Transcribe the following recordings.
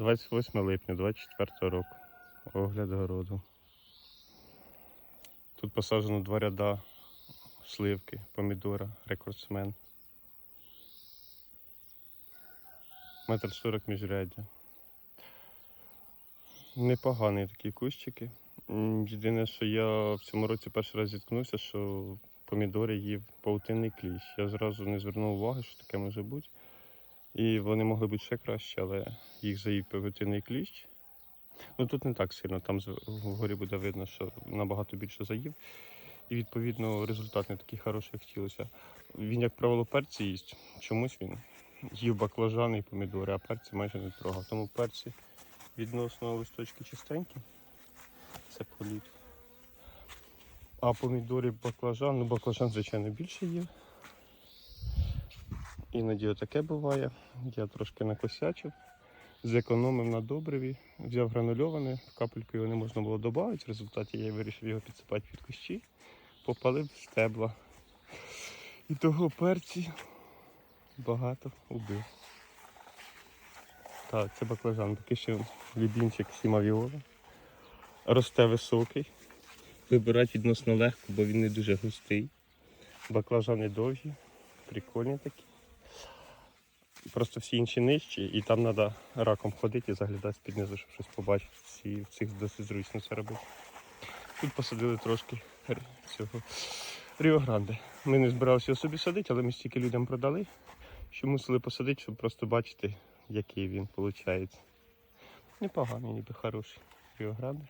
28 липня 24 року. Огляд городу. Тут посаджено два ряда сливки, помідора, рекордсмен. Метр сорок міжряддя. Непогані такі кущики. Єдине, що я в цьому році перший раз зіткнувся, що помідори їв паутинний кліщ. Я зразу не звернув уваги, що таке може бути. І вони могли бути ще краще, але їх заїв павутинний кліщ. Ну тут не так сильно, там вгорі буде видно, що набагато більше заїв. І відповідно результат не такий хороший, як хотілося. Він, як правило, перці їсть. Чомусь він їв баклажани і помідори, а перці майже не трогав. Тому перці відносно листочки чистенькі. Це політ. А помідори баклажан, ну баклажан, звичайно, більше їв. Іноді таке буває. Я трошки накосячив, зекономив на добриві, взяв гранульоване, капельку його не можна було додати. В результаті я вирішив його підсипати під кущі, попалив стебла. І того перці багато убив. Так, це баклажан, такий ще любінчик сімавіола. Росте високий. Вибирати відносно легко, бо він не дуже густий. Баклажани довгі, прикольні такі. Просто всі інші нижчі, і там треба раком ходити і заглядати з-під щоб щось побачити. Ці, в цих досить зручно це робити. Тут посадили трошки цього Ріогранде. Ми не збиралися собі садити, але ми стільки людям продали, що мусили посадити, щоб просто бачити, який він виходить. Непоганий, ніби хороший Ріогранде.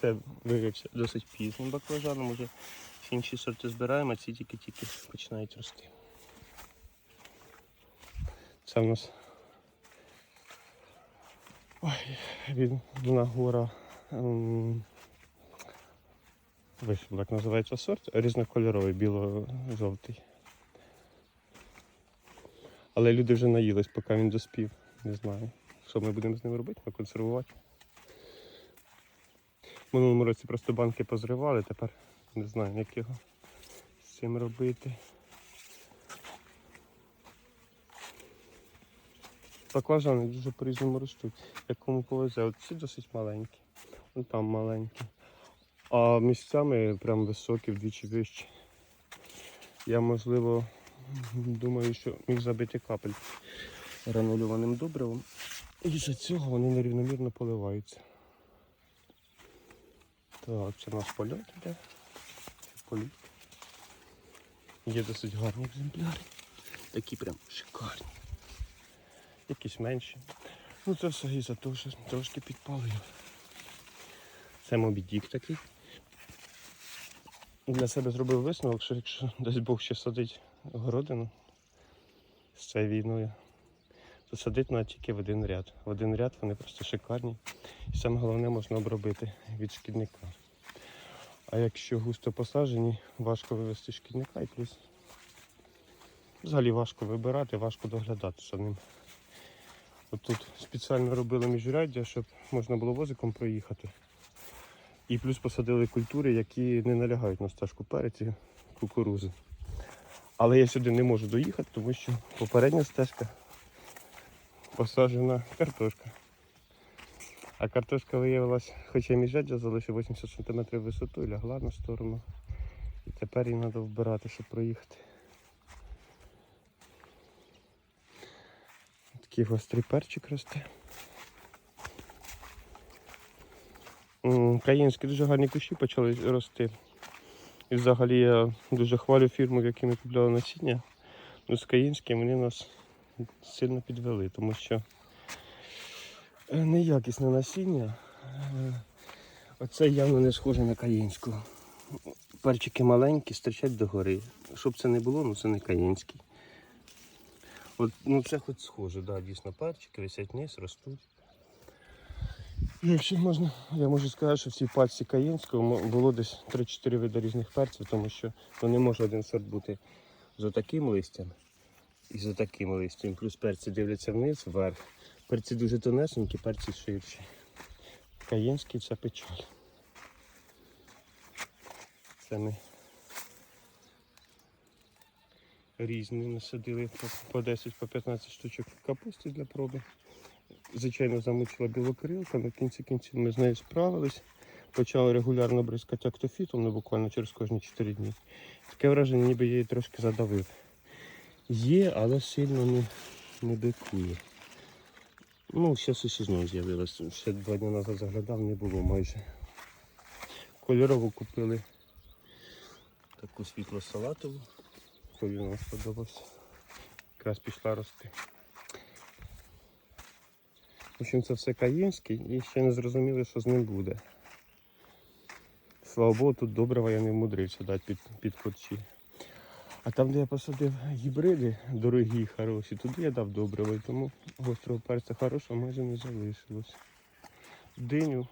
Це виявився досить пізним баклажаном. Уже всі інші сорти збираємо, ці тільки-тільки починають рости. Це в нас Ой, він вона гора. ем, Вийшов, як називається сорт, різнокольоровий, біло-жовтий. Але люди вже наїлись, поки він доспів. Не знаю. Що ми будемо з ним робити? Консервувати. В минулому році просто банки позривали, тепер не знаю, як його з цим робити. Баклажани дуже по-різному ростуть. Як кому повезе, от ці досить маленькі, вон там маленькі. А місцями прям високі, вдвічі вищі. Я можливо думаю, що міг забити капель гранульованим добривом. І за цього вони нерівномірно поливаються. Так, це у нас польот іде. Це. Є досить гарні екземпляри. Такі прям шикарні. Якісь менші. Ну це все із-за того, що трошки підпалив. Це мобідік такий. Для себе зробив висновок, що якщо дасть Бог ще садить городину з цією війною, то садити треба тільки в один ряд. В один ряд вони просто шикарні. І саме головне можна обробити від шкідника. А якщо густо посаджені, важко вивести шкідника і плюс взагалі важко вибирати, важко доглядати за ним. От тут спеціально робили міжряддя, щоб можна було возиком проїхати. І плюс посадили культури, які не налягають на стежку перець і кукурузи. Але я сюди не можу доїхати, тому що попередня стежка посаджена картошка. А картошка виявилась, хоча міжряддя залишив 80 см висоту і лягла на сторону. І тепер її треба вбирати, щоб проїхати. Такий гострий перчик росте. М, Каїнські дуже гарні кущі почали рости. І взагалі я дуже хвалю фірму, в якій ми купляли насіння. Ну, з Каїнським вони нас сильно підвели, тому що неякісне насіння. Е, Оце явно не схоже на каїнську. Перчики маленькі, стирчать догори. Щоб це не було, ну це не каїнський. От, ну це хоч схоже, да, дійсно перчики висять вниз, ростуть. Ну, Якщо можна, я можу сказати, що в цій пачці каїнського було десь 3-4 види різних перців, тому що ну, не може один сорт бути з отаким листям і з отаким листям. Плюс перці дивляться вниз, вверх. Перці дуже тонесенькі, перці ширші. Каїнський це печаль. Це ми різні. Насадили по, по 10 по 15 штучок капусти для проби. Звичайно, замучила білокрилка, на кінці кінців ми з нею справились. Почали регулярно бризкати актофітом, ну буквально через кожні 4 дні. Таке враження, ніби я її трошки задавив. Є, але сильно не, не бикує. Ну, зараз ще знову з'явилось. Ще два дні назад заглядав, не було майже. Кольорову купили таку світло-салатову. Колір нам сподобався. Якраз пішла рости. В общем, це все каїнський і ще не зрозуміли, що з ним буде. Слава Богу, тут добрива я не вмудрився дати під, під корчі. А там, де я посадив гібриди дорогі, хороші, туди я дав добриво, і тому гострого перця хорошого майже не залишилось. Диню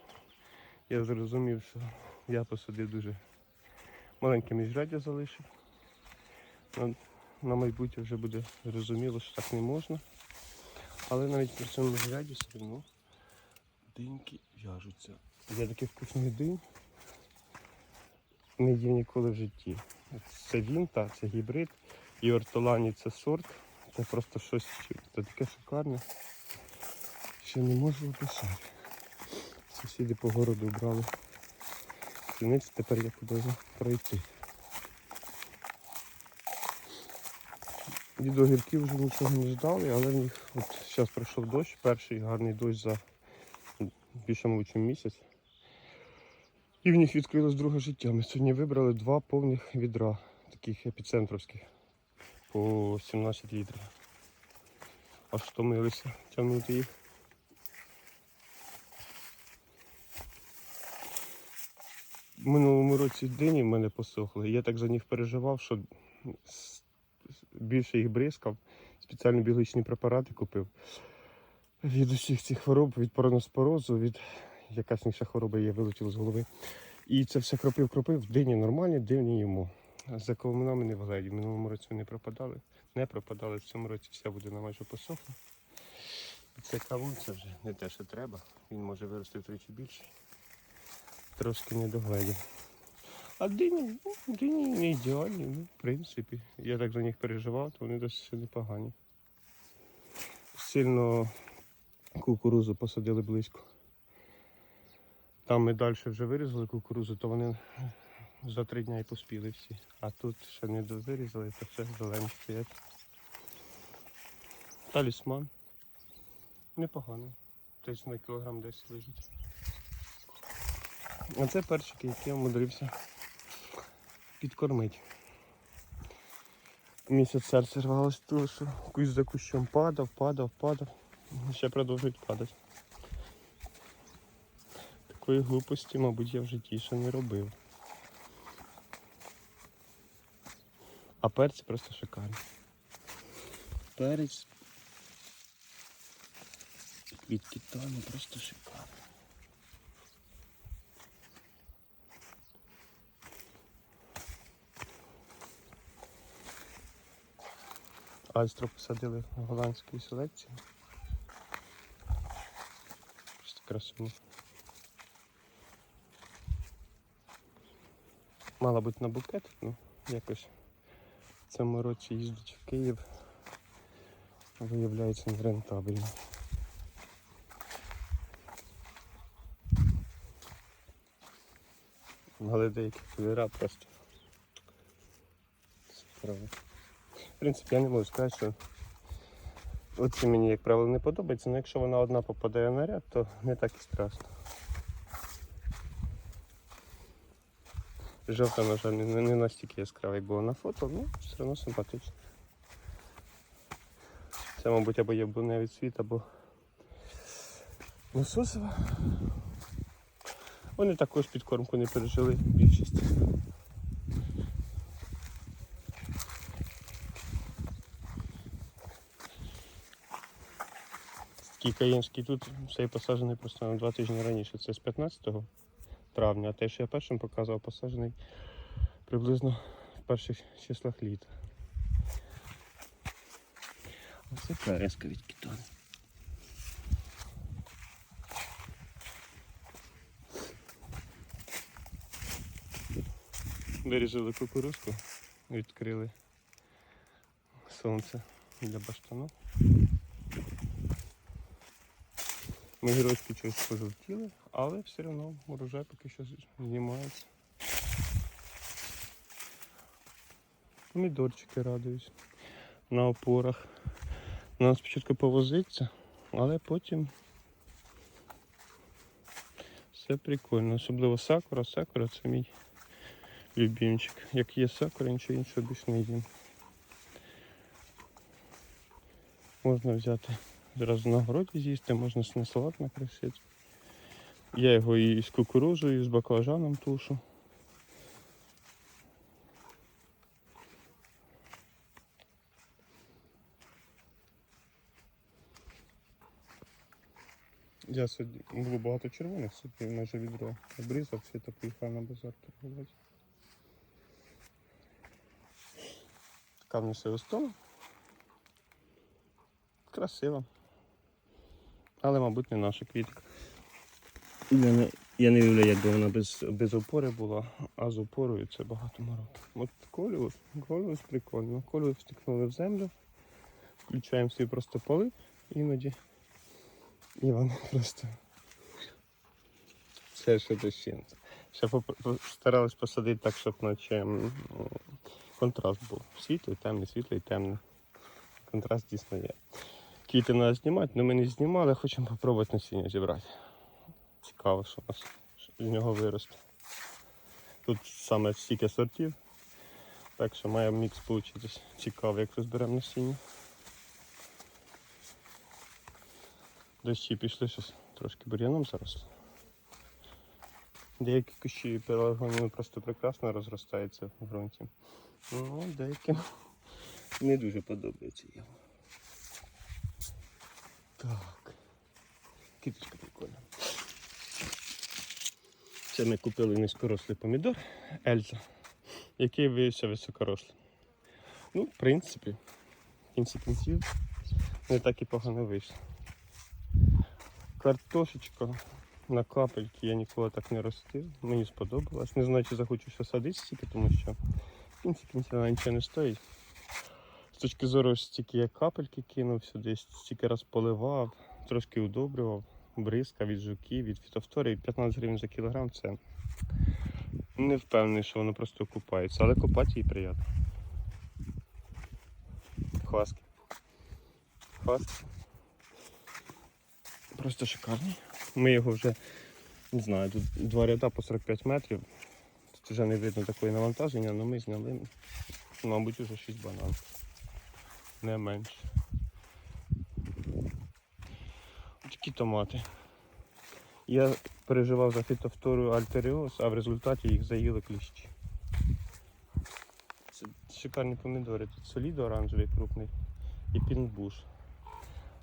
я зрозумів, що я посадив дуже маленьке міжряддя залишив. На, на майбутнє вже буде зрозуміло, що так не можна. Але навіть при цьому міжряді все одно диньки в'яжуться. Я такий вкусний динь не їв ніколи в житті. Це вінта, це гібрид. І ортолані це сорт. Це просто щось. Це таке шикарне. Ще не можу описати. Сусіди по городу брали. Криниці тепер я куди пройти. Від огірків вже нічого не ждали, але в них от зараз пройшов дощ, перший гарний дощ за більше мабуть місяць. І в них відкрилось друге життя. Ми сьогодні вибрали два повних відра, таких епіцентровських, по 17 літрів. Аж втомилися тягнути їх. Минулому році дині в мене посохли. Я так за них переживав, що більше їх бризкав. Спеціально біологічні препарати купив. Від усіх цих хвороб, від пароноспорозу, від якась інша хвороба є, вилетіла з голови. І це все кропив, кропив, дині нормальні, дивні йому. За ковминами не валеді. В минулому році вони пропадали, не пропадали, в цьому році вся буде на майже посохла. Це кавун, це вже не те, що треба. Він може вирости втричі більше. Трошки не догледів. А дині, ну, дині не ідеальні, ну, в принципі. Я так за них переживав, то вони досить непогані. Сильно кукурузу посадили близько. Там ми далі вже вирізали кукурузу, то вони за три дні і поспіли всі. А тут ще не вирізали, то все зелені стоять. Талісман. Непогано. Десь на кілограм десь лежить. А це перчики, які я вмудрився підкормити. Місяць серце рвалось, тому що кусь за кущом падав, падав, падав. Ще продовжують падати. Такої глупості, мабуть, я в житті ще не робив. А перці просто шикарні. Перець від китану просто шикарний. Альстру посадили в голландській селекції. Просто красиво. Мала бути на букет, ну якось в цьому році їздить в Київ. Виявляється нерентабельно. Але деякі кольора просто. Це правда. В принципі, я не можу сказати, що оці мені, як правило, не подобається, але якщо вона одна попадає на ряд, то не так і страшно. Жовта, на жаль, не, настільки яскрава, як було на фото, ну все одно симпатично. Це, мабуть, або є буневий цвіт, або лососова. Вони також підкормку не пережили більшість. Такий каєнський тут цей посаджений просто на два тижні раніше. Це з 15 травня, а те, що я першим показував, посаджений приблизно в перших числах літа. Оце переска від кітони. Вирізали кукурузку, відкрили сонце для баштану. Мигірочки щось пожовтіли, але все одно урожай поки що знімається. Помідорчики радують на опорах. Нам спочатку повозиться, але потім все прикольно. Особливо сакура. Сакура це мій любимчик. Як є сакура, нічого іншого більше не їм. Можна взяти зразу на городі з'їсти, можна на салат накришити. Я його і з кукурузою, і з баклажаном тушу. Я сьогодні було багато червоних, сьогодні майже відро обрізав, все та поїхав на базар торгувати. Така в нас листова. Красиво. Але, мабуть, не наша квітка. Я не, я не уявляю, якби вона без, без опори була, а з опорою це багато мороки. От коліус, коліус прикольно. Коліус втикнули в землю, включаємо свій просто полив іноді. І вони просто. Це ще дощинце. Ще старались посадити так, щоб наче контраст був. Світлий, темний, світлий, темний. Контраст дійсно є. Квіти треба знімати, але ми не знімали, хочемо спробувати насіння зібрати. Цікаво, що у нас з нього виросте. Тут саме стільки сортів, так що має мікс вийти. Цікаво, як розберемо насіння. Дощі пішли щось трошки бур'яном заросли. Деякі кущі пелагоніни просто прекрасно розростаються в ґрунті. Ну, деяким не дуже подобається йому. Так. Квіточка прикольна. Це ми купили низькорослий помідор Ельза, який виявився високорослим. Ну, в принципі, в кінці кінців не так і погано вийшло. Картошечка на капельки я ніколи так не ростив. Мені сподобалось. Не знаю, чи захочу ще садити стільки, тому що в кінці кінців вона нічого не стоїть. Точки зору стільки я капельки кинув сюди, стільки раз поливав, трошки удобрював, бризка від жуків, від фітофтори. 15 гривень за кілограм це не впевнений, що воно просто купається, але купати їй приємно. Хваски. Хваски. Просто шикарний. Ми його вже, не знаю, тут два ряда по 45 метрів. Тут вже не видно такої навантаження, але ми зняли, мабуть, уже 6 бананів. Не менше. Такі томати. Я переживав за фітофтору альтеріоз, а в результаті їх заїли кліщі. Це шикарні помідори. Тут солідо оранжевий крупний і пінбуш.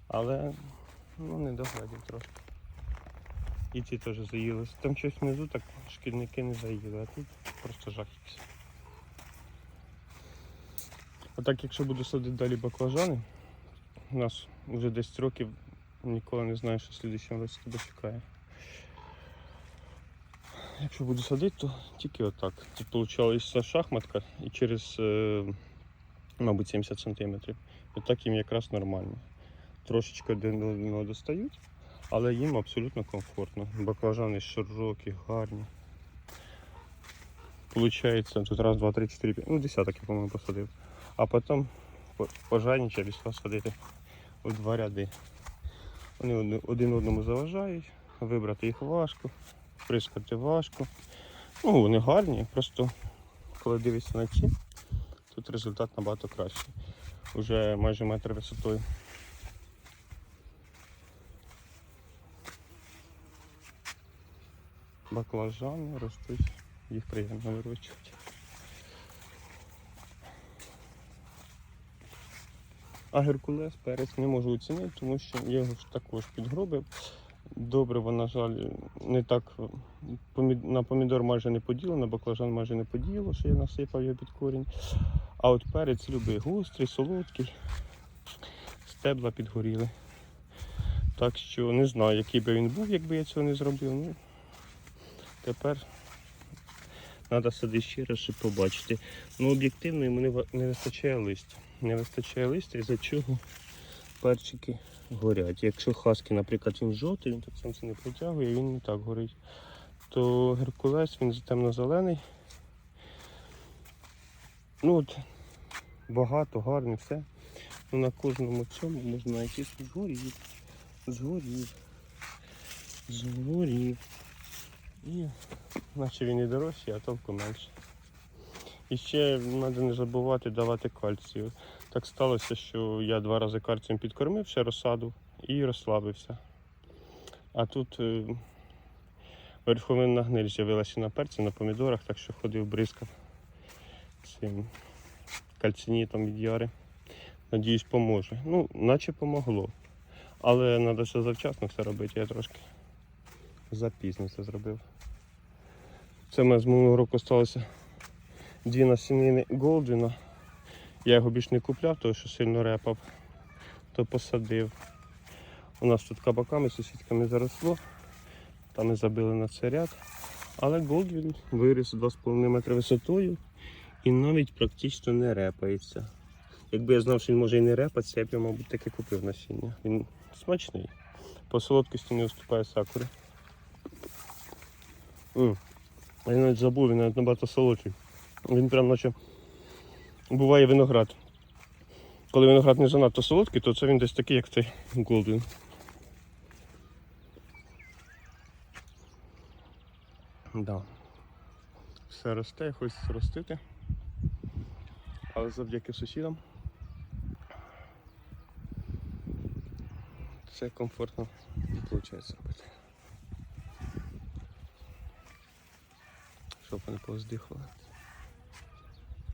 Але ну, не доглядів трошки. І ці теж заїлись. Там щось внизу так шкідники не заїли, а тут просто жах якийсь. А так, якщо буду садити далі баклажани, у нас вже 10 років ніколи не знаю, що в слідчому році тебе чекає. Якщо буду садити, то тільки отак. Тут вийшла шахматка і через, е, мабуть, 70 см. Отак їм якраз нормально. Трошечки одного достають, але їм абсолютно комфортно. Баклажани широкі, гарні. Получається тут раз, два, три, чотири, п'ять. Ну, десяток я, по-моєму, посадив. А потім по- пожарнича пішла садити у два ряди. Вони один одному заважають, вибрати їх важко, прискати важко. Ну, вони гарні, просто коли дивишся на ці, тут результат набагато кращий. Уже майже метр висотою. Баклажани ростуть, їх приємно вирощувати. А геркулес перець не можу оцінити, тому що я його також підгробив. Добриво, на жаль, не так на помідор майже не поділо, на баклажан майже не поділо, що я насипав його під корінь. А от перець любий гострий, солодкий, стебла підгоріли. Так що не знаю, який би він був, якби я цього не зробив. Ну, тепер треба садити ще раз, щоб побачити. Ну, об'єктивно йому не вистачає листя. Не вистачає листя, із-за чого перчики горять. Якщо хаски, наприклад, він жовтий, він так сонце не притягує, він не так горить. То Геркулес він темно-зелений. Ну от, багато, гарний, все. Ну, на кожному цьому можна знайти згорів, згорів, згорів. І наче він і дорожчий, а толку менше. І ще треба не забувати давати кальцію. Так сталося, що я два рази кальцієм підкормив ще розсаду і розслабився. А тут е, верховинна гниль з'явилася на перці, на помідорах, так що ходив бризкав цим кальцинітом від яри. Надіюсь, поможе. Ну, наче помогло. Але треба ще завчасно все робити, я трошки запізно це зробив. Це в мене з минулого року сталося дві насінини Голдвіна. Я його більш не купляв, тому що сильно репав, то посадив. У нас тут кабаками, сусідками заросло. Там ми забили на це ряд. Але Голдвін виріс 2,5 метри висотою і навіть практично не репається. Якби я знав, що він може і не репатися, я б його, мабуть, таки купив насіння. Він смачний. По солодкості не уступає сакури. Я навіть забув, він навіть набагато солодший. Він прям наче буває виноград. Коли виноград не занадто солодкий, то це він десь такий, як цей Голдвін. Да. Все росте, я хочу ростити. Але завдяки сусідам це комфортно виходить робити. Щоб вони повздихали.